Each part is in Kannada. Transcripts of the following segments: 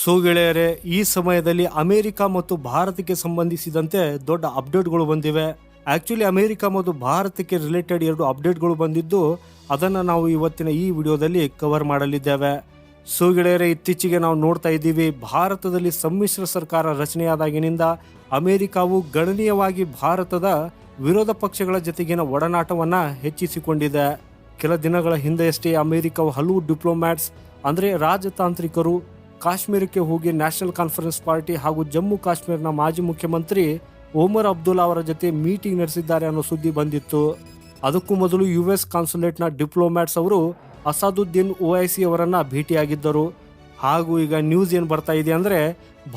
ಸೊ ಗೆಳೆಯರೆ, ಈ ಸಮಯದಲ್ಲಿ ಅಮೆರಿಕ ಮತ್ತು ಭಾರತಕ್ಕೆ ಸಂಬಂಧಿಸಿದಂತೆ ದೊಡ್ಡ ಅಪ್ಡೇಟ್ಗಳು ಬಂದಿವೆ. ಆಕ್ಚುಲಿ ಅಮೆರಿಕ ಮತ್ತು ಭಾರತಕ್ಕೆ ರಿಲೇಟೆಡ್ ಎರಡು ಅಪ್ಡೇಟ್ಗಳು ಬಂದಿದ್ದು, ಅದನ್ನು ನಾವು ಇವತ್ತಿನ ಈ ವಿಡಿಯೋದಲ್ಲಿ ಕವರ್ ಮಾಡಲಿದ್ದೇವೆ. ಸೊ ಗೆಳೆಯರೆ, ಇತ್ತೀಚೆಗೆ ನಾವು ನೋಡ್ತಾ ಇದ್ದೀವಿ, ಭಾರತದಲ್ಲಿ ಸಮ್ಮಿಶ್ರ ಸರ್ಕಾರ ರಚನೆಯಾದಾಗಿನಿಂದ ಅಮೆರಿಕವು ಗಣನೀಯವಾಗಿ ಭಾರತದ ವಿರೋಧ ಪಕ್ಷಗಳ ಜೊತೆಗಿನ ಒಡನಾಟವನ್ನು ಹೆಚ್ಚಿಸಿಕೊಂಡಿದೆ. ಕೆಲ ದಿನಗಳ ಹಿಂದೆಯಷ್ಟೇ ಅಮೆರಿಕವು ಹಲವು ಡಿಪ್ಲೊಮ್ಯಾಟ್ಸ್ ಅಂದರೆ ರಾಜತಾಂತ್ರಿಕರು ಕಾಶ್ಮೀರಕ್ಕೆ ಹೋಗಿ ನ್ಯಾಷನಲ್ ಕಾನ್ಫರೆನ್ಸ್ ಪಾರ್ಟಿ ಹಾಗೂ ಜಮ್ಮು ಕಾಶ್ಮೀರ್ನ ಮಾಜಿ ಮುಖ್ಯಮಂತ್ರಿ ಓಮರ್ ಅಬ್ದುಲ್ಲಾ ಅವರ ಜೊತೆ ಮೀಟಿಂಗ್ ನಡೆಸಿದ್ದಾರೆ ಅನ್ನೋ ಸುದ್ದಿ ಬಂದಿತ್ತು. ಅದಕ್ಕೂ ಮೊದಲು ಯು ಎಸ್ ಕಾನ್ಸುಲೇಟ್ನ ಡಿಪ್ಲೊಮ್ಯಾಟ್ಸ್ ಅವರು ಅಸಾದುದ್ದೀನ್ ಓಐಸಿ ಅವರನ್ನ ಭೇಟಿಯಾಗಿದ್ದರು. ಹಾಗೂ ಈಗ ನ್ಯೂಸ್ ಏನು ಬರ್ತಾ ಇದೆ ಅಂದರೆ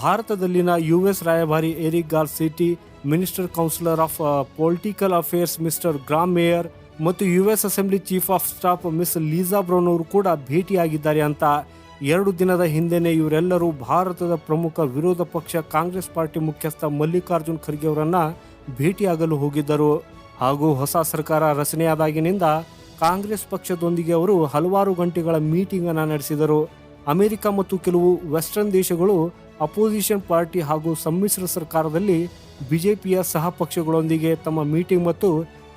ಭಾರತದಲ್ಲಿನ ಯು ಎಸ್ ರಾಯಭಾರಿ Eric Garcetti, minister counsellor of political affairs mister Graham Mayer ಮತ್ತು U S assembly chief of staff miss Lisa Brown ಅವರು ಕೂಡ ಭೇಟಿಯಾಗಿದ್ದಾರೆ ಅಂತ ಎರಡು ದಿನದ ಹಿಂದೆನೆ ಇವರೆಲ್ಲರೂ ಭಾರತದ ಪ್ರಮುಖ ವಿರೋಧ ಪಕ್ಷ ಕಾಂಗ್ರೆಸ್ ಪಾರ್ಟಿ ಮುಖ್ಯಸ್ಥ ಮಲ್ಲಿಕಾರ್ಜುನ್ ಖರ್ಗೆ ಅವರನ್ನ ಭೇಟಿಯಾಗಲು ಹೋಗಿದ್ದರು. ಹಾಗೂ ಹೊಸ ಸರ್ಕಾರ ರಚನೆಯಾದಾಗಿನಿಂದ ಕಾಂಗ್ರೆಸ್ ಪಕ್ಷದೊಂದಿಗೆ ಅವರು ಹಲವಾರು ಗಂಟೆಗಳ ಮೀಟಿಂಗ್ ಅನ್ನು ನಡೆಸಿದರು. ಅಮೆರಿಕ ಮತ್ತು ಕೆಲವು ವೆಸ್ಟರ್ನ್ ದೇಶಗಳು ಅಪೋಸಿಷನ್ ಪಾರ್ಟಿ ಹಾಗೂ ಸಮ್ಮಿಶ್ರ ಸರ್ಕಾರದಲ್ಲಿ ಬಿಜೆಪಿಯ ಸಹ ಪಕ್ಷಗಳೊಂದಿಗೆ ತಮ್ಮ ಮೀಟಿಂಗ್ ಮತ್ತು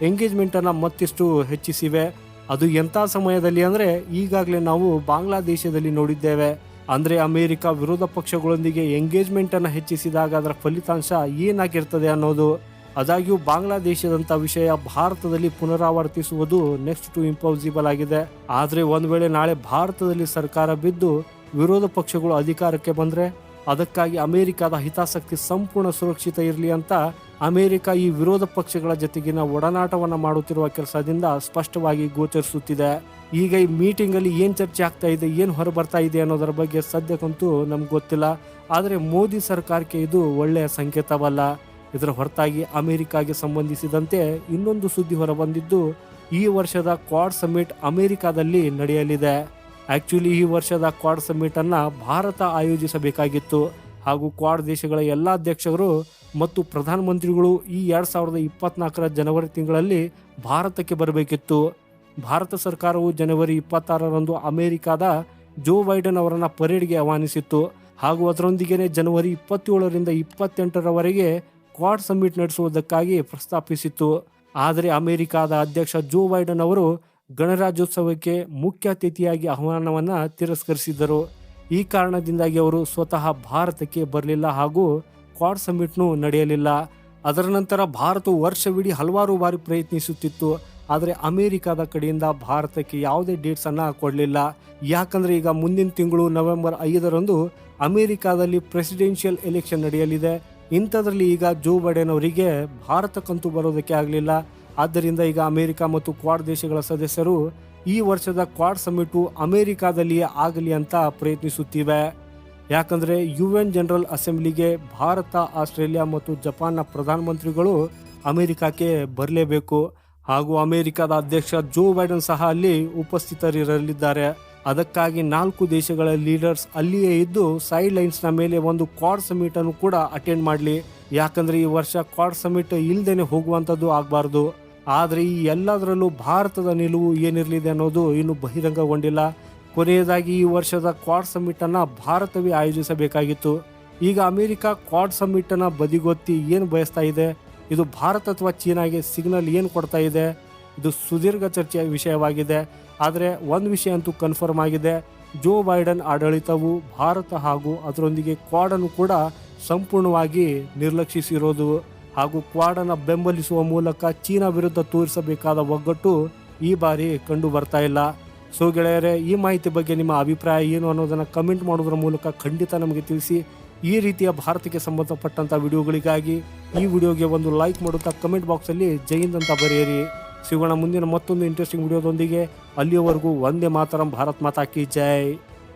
ಎಂಗೇಜ್ಮೆಂಟ್ ಅನ್ನ ಮತ್ತಿಷ್ಟು ಹೆಚ್ಚಿಸಿವೆ. ಅದು ಎಂಥ ಸಮಯದಲ್ಲಿ ಅಂದ್ರೆ ಈಗಾಗಲೇ ನಾವು ಬಾಂಗ್ಲಾದೇಶದಲ್ಲಿ ನೋಡಿದ್ದೇವೆ. ಅಂದ್ರೆ ಅಮೆರಿಕ ವಿರೋಧ ಪಕ್ಷಗಳೊಂದಿಗೆ ಎಂಗೇಜ್ಮೆಂಟ್ ಅನ್ನ ಹೆಚ್ಚಿಸಿದಾಗ ಅದರ ಫಲಿತಾಂಶ ಏನಾಗಿರ್ತದೆ ಅನ್ನೋದು. ಆದಾಗ್ಯೂ ಬಾಂಗ್ಲಾದೇಶದಂತ ವಿಷಯ ಭಾರತದಲ್ಲಿ ಪುನರಾವರ್ತಿಸುವುದು ನೆಕ್ಸ್ಟ್ ಟು ಇಂಪಾಸಿಬಲ್ ಆಗಿದೆ. ಆದರೆ ಒಂದ್ ವೇಳೆ ನಾಳೆ ಭಾರತದಲ್ಲಿ ಸರ್ಕಾರ ಬಿದ್ದು ವಿರೋಧ ಪಕ್ಷಗಳು ಅಧಿಕಾರಕ್ಕೆ ಬಂದ್ರೆ ಅದಕ್ಕಾಗಿ ಅಮೆರಿಕದ ಹಿತಾಸಕ್ತಿ ಸಂಪೂರ್ಣ ಸುರಕ್ಷಿತ ಇರಲಿ ಅಂತ ಅಮೆರಿಕ ಈ ವಿರೋಧ ಪಕ್ಷಗಳ ಜೊತೆಗಿನ ಒಡನಾಟವನ್ನು ಮಾಡುತ್ತಿರುವ ಕೆಲಸದಿಂದ ಸ್ಪಷ್ಟವಾಗಿ ಗೋಚರಿಸುತ್ತಿದೆ. ಈಗ ಈ ಮೀಟಿಂಗ್ ಅಲ್ಲಿ ಏನ್ ಚರ್ಚೆ ಆಗ್ತಾ ಇದೆ, ಏನ್ ಹೊರ ಬರ್ತಾ ಇದೆ ಅನ್ನೋದರ ಬಗ್ಗೆ ಸದ್ಯಕ್ಕಂತೂ ನಮ್ಗೆ ಗೊತ್ತಿಲ್ಲ. ಆದರೆ ಮೋದಿ ಸರ್ಕಾರಕ್ಕೆ ಇದು ಒಳ್ಳೆಯ ಸಂಕೇತವಲ್ಲ. ಇದರ ಹೊರತಾಗಿ ಅಮೆರಿಕಾಗೆ ಸಂಬಂಧಿಸಿದಂತೆ ಇನ್ನೊಂದು ಸುದ್ದಿ ಹೊರಬಂದಿದ್ದು, ಈ ವರ್ಷದ ಕ್ವಾಡ್ ಸಮಿಟ್ ಅಮೆರಿಕಾದಲ್ಲಿ ನಡೆಯಲಿದೆ. ಆಕ್ಚುಲಿ ಈ ವರ್ಷದ ಕ್ವಾಡ್ ಸಮಿಟ್ ಭಾರತ ಆಯೋಜಿಸಬೇಕಾಗಿತ್ತು. ಹಾಗೂ ಕ್ವಾಡ್ ದೇಶಗಳ ಎಲ್ಲ ಅಧ್ಯಕ್ಷರು ಮತ್ತು ಪ್ರಧಾನಮಂತ್ರಿಗಳು ಈ ಎರಡ್ ಸಾವಿರದ ಇಪ್ಪತ್ನಾಲ್ಕರ ಜನವರಿ ತಿಂಗಳಲ್ಲಿ ಭಾರತಕ್ಕೆ ಬರಬೇಕಿತ್ತು. ಭಾರತ ಸರ್ಕಾರವು ಜನವರಿ ಇಪ್ಪತ್ತಾರರಂದು ಅಮೆರಿಕಾದ ಜೋ ಬೈಡನ್ ಅವರನ್ನ ಪರೇಡ್ಗೆ ಆಹ್ವಾನಿಸಿತ್ತು. ಹಾಗೂ ಅದರೊಂದಿಗೆ ಜನವರಿ ಇಪ್ಪತ್ತೇಳರಿಂದ ಇಪ್ಪತ್ತೆಂಟರವರೆಗೆ ಕ್ವಾಡ್ ಸಮ್ಮಿಟ್ ನಡೆಸುವುದಕ್ಕಾಗಿ ಪ್ರಸ್ತಾಪಿಸಿತ್ತು. ಆದರೆ ಅಮೆರಿಕಾದ ಅಧ್ಯಕ್ಷ ಜೋ ಬೈಡನ್ ಅವರು ಗಣರಾಜ್ಯೋತ್ಸವಕ್ಕೆ ಮುಖ್ಯ ಅತಿಥಿಯಾಗಿ ಆಹ್ವಾನವನ್ನು ತಿರಸ್ಕರಿಸಿದ್ದರು. ಈ ಕಾರಣದಿಂದಾಗಿ ಅವರು ಸ್ವತಃ ಭಾರತಕ್ಕೆ ಬರಲಿಲ್ಲ ಹಾಗೂ ಕ್ವಾಡ್ ಸಮಿಟ್ನು ನಡೆಯಲಿಲ್ಲ. ಅದರ ನಂತರ ಭಾರತವು ವರ್ಷವಿಡೀ ಹಲವಾರು ಬಾರಿ ಪ್ರಯತ್ನಿಸುತ್ತಿತ್ತು. ಆದರೆ ಅಮೆರಿಕದ ಕಡೆಯಿಂದ ಭಾರತಕ್ಕೆ ಯಾವುದೇ ಡೇಟ್ಸನ್ನು ಕೊಡಲಿಲ್ಲ. ಯಾಕಂದ್ರೆ ಈಗ ಮುಂದಿನ ತಿಂಗಳು ನವೆಂಬರ್ ಐದರಂದು ಅಮೆರಿಕಾದಲ್ಲಿ ಪ್ರೆಸಿಡೆನ್ಷಿಯಲ್ ಎಲೆಕ್ಷನ್ ನಡೆಯಲಿದೆ. ಇಂಥದ್ರಲ್ಲಿ ಈಗ ಜೋ ಬೈಡೆನ್ ಅವರಿಗೆ ಭಾರತಕ್ಕಂತೂ ಬರೋದಕ್ಕೆ ಆಗಲಿಲ್ಲ. ಆದ್ದರಿಂದ ಈಗ ಅಮೆರಿಕ ಮತ್ತು ಕ್ವಾಡ್ ದೇಶಗಳ ಸದಸ್ಯರು ಈ ವರ್ಷದ ಕ್ವಾಡ್ ಸಮಿಟು ಅಮೆರಿಕಾದಲ್ಲಿಯೇ ಆಗಲಿ ಅಂತ ಪ್ರಯತ್ನಿಸುತ್ತಿವೆ. ಯಾಕಂದ್ರೆ ಯು ಎನ್ ಜನರಲ್ ಅಸೆಂಬ್ಲಿಗೆ ಭಾರತ, ಆಸ್ಟ್ರೇಲಿಯಾ ಮತ್ತು ಜಪಾನ್ನ ಪ್ರಧಾನಮಂತ್ರಿಗಳು ಅಮೆರಿಕಕ್ಕೆ ಬರಲೇಬೇಕು. ಹಾಗೂ ಅಮೆರಿಕದ ಅಧ್ಯಕ್ಷ ಜೋ ಬೈಡನ್ ಸಹ ಅಲ್ಲಿ ಉಪಸ್ಥಿತರಿರಲಿದ್ದಾರೆ. ಅದಕ್ಕಾಗಿ ನಾಲ್ಕು ದೇಶಗಳ ಲೀಡರ್ಸ್ ಅಲ್ಲಿಯೇ ಇದ್ದು ಸೈಡ್ ಲೈನ್ಸ್ನ ಮೇಲೆ ಒಂದು ಕ್ವಾಡ್ ಸಮಿಟನ್ನು ಕೂಡ ಅಟೆಂಡ್ ಮಾಡಲಿ. ಯಾಕಂದ್ರೆ ಈ ವರ್ಷ ಕ್ವಾಡ್ ಸಮಿಟ್ ಇಲ್ಲದೇನೆ ಹೋಗುವಂಥದ್ದು ಆಗಬಾರ್ದು. ಆದರೆ ಈ ಎಲ್ಲದರಲ್ಲೂ ಭಾರತದ ನಿಲುವು ಏನಿರಲಿದೆ ಅನ್ನೋದು ಇನ್ನೂ ಬಹಿರಂಗಗೊಂಡಿಲ್ಲ. ಕೊನೆಯದಾಗಿ ಈ ವರ್ಷದ ಕ್ವಾಡ್ ಸಮ್ಮಿಟನ್ನು ಭಾರತವೇ ಆಯೋಜಿಸಬೇಕಾಗಿತ್ತು. ಈಗ ಅಮೆರಿಕ ಕ್ವಾಡ್ ಸಮ್ಮಿಟನ್ನು ಬದಿಗೊತ್ತಿ ಏನು ಬಯಸ್ತಾ ಇದೆ? ಇದು ಭಾರತ ಅಥವಾ ಚೀನಾಗೆ ಸಿಗ್ನಲ್ ಏನು ಕೊಡ್ತಾ ಇದೆ? ಇದು ಸುದೀರ್ಘ ಚರ್ಚೆಯ ವಿಷಯವಾಗಿದೆ. ಆದರೆ ಒಂದು ವಿಷಯ ಅಂತೂ ಕನ್ಫರ್ಮ್ ಆಗಿದೆ. ಜೋ ಬೈಡನ್ ಆಡಳಿತವು ಭಾರತ ಹಾಗೂ ಅದರೊಂದಿಗೆ ಕ್ವಾಡನ್ನು ಕೂಡ ಸಂಪೂರ್ಣವಾಗಿ ನಿರ್ಲಕ್ಷಿಸಿರೋದು. ಹಾಗೂ ಕ್ವಾಡನ್ನು ಬೆಂಬಲಿಸುವ ಮೂಲಕ ಚೀನಾ ವಿರುದ್ಧ ತೋರಿಸಬೇಕಾದ ಒಗ್ಗಟ್ಟು ಈ ಬಾರಿ ಕಂಡು ಬರ್ತಾ ಇಲ್ಲ. ಸೊ ಗೆಳೆಯರೆ, ಈ ಮಾಹಿತಿ ಬಗ್ಗೆ ನಿಮ್ಮ ಅಭಿಪ್ರಾಯ ಏನು ಅನ್ನೋದನ್ನು ಕಮೆಂಟ್ ಮಾಡೋದ್ರ ಮೂಲಕ ಖಂಡಿತ ನಮಗೆ ತಿಳಿಸಿ. ಈ ರೀತಿಯ ಭಾರತಕ್ಕೆ ಸಂಬಂಧಪಟ್ಟಂಥ ವಿಡಿಯೋಗಳಿಗಾಗಿ ಈ ವಿಡಿಯೋಗೆ ಒಂದು ಲೈಕ್ ಮಾಡುತ್ತಾ ಕಮೆಂಟ್ ಬಾಕ್ಸಲ್ಲಿ ಜೈಂದ್ ಅಂತ ಬರೆಯಿರಿ. ಸಿಗೋಣ ಮುಂದಿನ ಮತ್ತೊಂದು ಇಂಟ್ರೆಸ್ಟಿಂಗ್ ವಿಡಿಯೋದೊಂದಿಗೆ. ಅಲ್ಲಿಯವರೆಗೂ ಒಂದೇ ಮಾತರಂ, ಭಾರತ್ ಮಾತಾ ಕಿ ಜೈ.